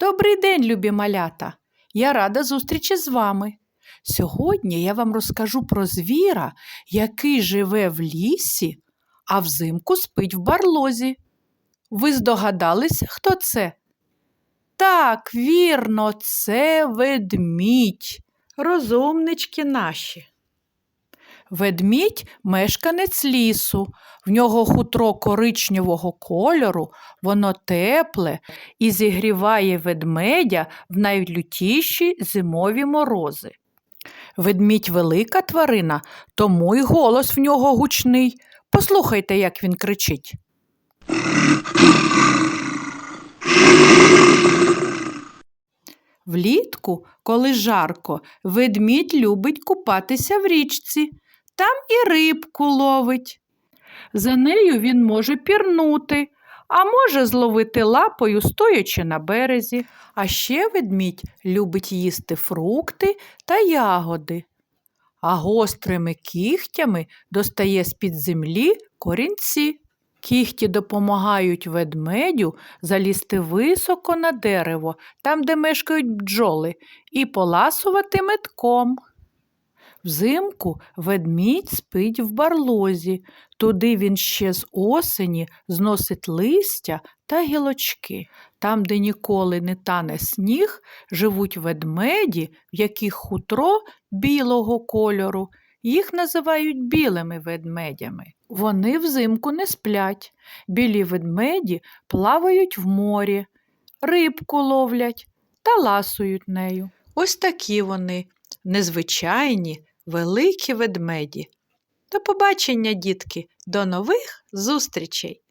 Добрий день, любі малята! Я рада зустрічі з вами. Сьогодні я вам розкажу про звіра, який живе в лісі, а взимку спить в барлозі. Ви здогадались, хто це? Так, вірно, це ведмідь. Розумнички наші. Ведмідь мешканець лісу. В нього хутро коричневого кольору, воно тепле і зігріває ведмедя в найлютіші зимові морози. Ведмідь велика тварина, тому й голос в нього гучний. Послухайте, як він кричить. Влітку, коли жарко, ведмідь любить купатися в річці. Там і рибку ловить. За нею він може пірнути, а може зловити лапою, стоячи на березі. А ще ведмідь любить їсти фрукти та ягоди, а гострими кігтями достає з-під землі корінці. Кігті допомагають ведмедю залізти високо на дерево, там, де мешкають бджоли, і поласувати метком. Взимку ведмідь спить в барлозі. Туди він ще з осені зносить листя та гілочки. Там, де ніколи не тане сніг, живуть ведмеді, в яких хутро білого кольору. Їх називають білими ведмедями. Вони взимку не сплять. Білі ведмеді плавають в морі, рибку ловлять та ласують нею. Ось такі вони, незвичайні, великі ведмеді. До побачення, дітки, до нових зустрічей!